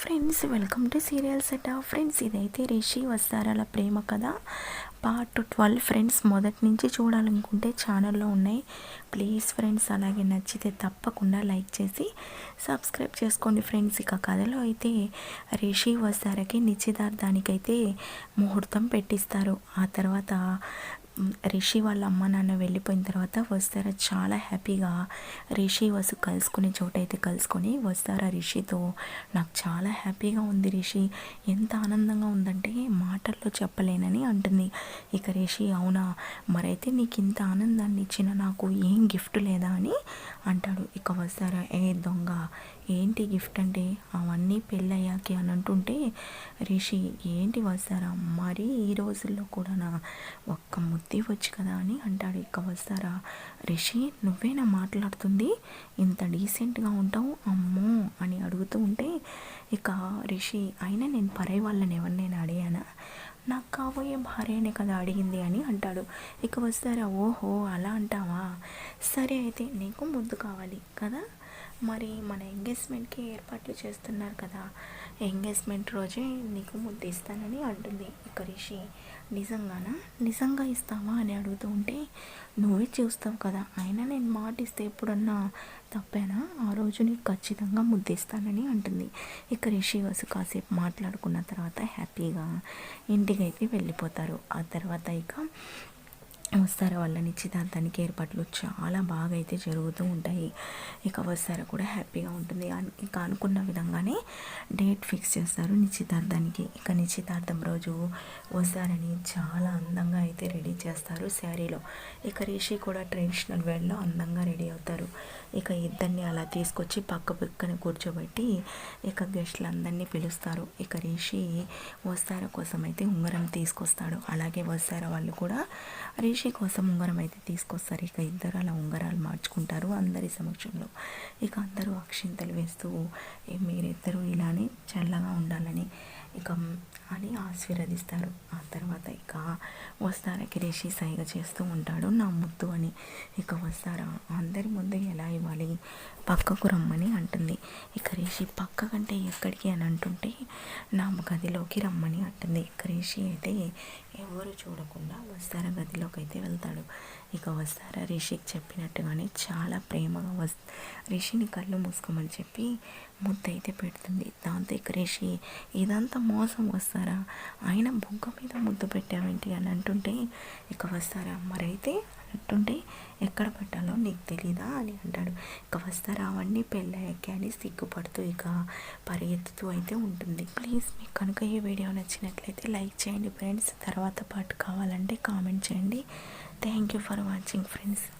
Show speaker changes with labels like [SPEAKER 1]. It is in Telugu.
[SPEAKER 1] Friends welcome to serial set friends ఇదైతే రిషి వస్తారాల ప్రేమ కదా పార్ట్ ట్వెల్వ్ ఫ్రెండ్స్ మొదటి నుంచి చూడాలనుకుంటే ఛానల్లో ఉన్నాయి. ప్లీజ్ ఫ్రెండ్స్ అలాగే నచ్చితే తప్పకుండా లైక్ చేసి సబ్స్క్రైబ్ చేసుకోండి ఫ్రెండ్స్ ఇక కథలో అయితే రిషి వస్తారకి నిశ్చితార్థానికైతే ముహూర్తం పెట్టిస్తారు. ఆ తర్వాత రిషి వాళ్ళ అమ్మ నాన్న వెళ్ళిపోయిన తర్వాత వస్తారా చాలా హ్యాపీగా రిషి వసు కలుసుకునే చోట అయితే కలుసుకొని వస్తారా రిషితో? నాకు చాలా హ్యాపీగా ఉంది రిషి. ఎంత ఆనందంగా ఉందంటే మాటల్లో చెప్పలేనని అంటుంది. ఇక రిషి అవునా? మరైతే నీకు ఇంత ఆనందాన్ని ఇచ్చిన నాకు ఏం గిఫ్ట్ లేదా అని అంటాడు. ఇక వస్తారా? ఏ దొంగ ఏంటి గిఫ్ట్ అంటే? అవన్నీ పెళ్ళయ్యాకి అని అంటుంటే రిషి ఏంటి వస్తారా? మరీ ఈ రోజుల్లో కూడా నా ఒక్క ముద్ద వచ్చు కదా అని అంటాడు. ఇక వస్తారా? రిషి నువ్వేనా మాట్లాడుతుంది? ఇంత డీసెంట్గా ఉంటావు? అమ్మో అని అడుగుతూ ఉంటే ఇక రిషి అయినా నేను పరే వాళ్ళని ఎవరినైనా అడిగానా? నాకు కాబోయే భార్యనే కదా అడిగింది అని అంటాడు. ఇక వస్తారా ఓహో అలా అంటావా? సరే అయితే నీకు ముద్దు కావాలి కదా? మరి మన ఎంగేజ్మెంట్కి ఏర్పాట్లు చేస్తున్నారు కదా? ఎంగేజ్మెంట్ రోజే నీకు ముద్దు ఇస్తానని అంటుంది ఇక రిషి. నిజంగానా? నిజంగా ఇస్తావా? అని అడుగుతూ ఉంటే నువ్వే చూస్తావు కదా. అయినా నేను మాట ఇస్తే ఎప్పుడన్నా తప్పేనా? ఆ రోజు నీకు ఖచ్చితంగా ముద్దిస్తానని అంటుంది. ఇక రిషి వసు కాసేపు మాట్లాడుకున్న తర్వాత హ్యాపీగా ఇంటికైతే వెళ్ళిపోతారు. ఆ తర్వాత ఇక వస్తారా వాళ్ళ నిశ్చితార్థానికి ఏర్పాట్లు చాలా బాగా అయితే జరుగుతూ ఉంటాయి. ఇక వస్తారా కూడా హ్యాపీగా ఉంటుంది. ఇక అనుకున్న విధంగానే డేట్ ఫిక్స్ చేస్తారు నిశ్చితార్థానికి. ఇక నిశ్చితార్థం రోజు వస్తారని చాలా అందంగా అయితే రెడీ చేస్తారు శారీలో. ఇక రిషి కూడా ట్రెడిషనల్ వేర్లో అందంగా రెడీ అవుతారు. ఇక ఇద్దరిని అలా తీసుకొచ్చి పక్క పక్కన కూర్చోబెట్టి ఇక గెస్ట్లందరినీ పిలుస్తారు. ఇక రిషి వస్తార కోసం అయితే ఉంగరం తీసుకొస్తాడు. అలాగే వస్తార వాళ్ళు కూడా రిషి రిషి కోసం ఉంగరం అయితే తీసుకొస్తారు. ఇక ఇద్దరు అలా ఉంగరాలు మార్చుకుంటారు అందరి సమక్షంలో. ఇక అందరూ అక్షింతలు వేస్తూ మీరిద్దరూ ఇలానే చల్లగా ఉండాలని ఇక అని ఆశీర్వదిస్తారు. ఆ తర్వాత ఇక వస్తారా కిరేషి సైగ చేస్తూ ఉంటాడు నా ముద్దు అని ఇక వస్తారా? అందరి ముందు ఎలా ఇవ్వాలి? పక్కకు రమ్మని అంటుంది. ఇక రేషి పక్క కంటే ఎక్కడికి అని అంటుంటే నా గదిలోకి రమ్మని అంటుంది. ఇక రేషి అయితే ఎవరు చూడకుండా వస్తారా? గదిలోకి అయితే వెళ్తాడు. ఇక వస్తారా? రిషికి చెప్పినట్టుగానే చాలా ప్రేమగా వస్ రిషిని కళ్ళు మూసుకోమని చెప్పి ముద్ద అయితే పెడుతుంది. దాంతో ఇక రిషి ఇదంతా మోసం వస్తారు ఆయన బొగ్గ మీద ముద్దు పెట్టావేంటి అని అంటుంటే ఇక వస్తారా? మరైతే? అంటుంటే ఎక్కడ పెట్టాలో నీకు తెలీదా? అని అంటాడు. ఇక వస్తారా? అవన్నీ పెళ్ళయ్యాకే అని సిగ్గుపడుతూ ఇక పరిగెత్తుతూ అయితే ఉంటుంది. ప్లీజ్ మీకు కనుక ఈ వీడియో నచ్చినట్లయితే లైక్ చేయండి ఫ్రెండ్స్. తర్వాత పాటు కావాలంటే కామెంట్ చేయండి. Thank you for watching friends.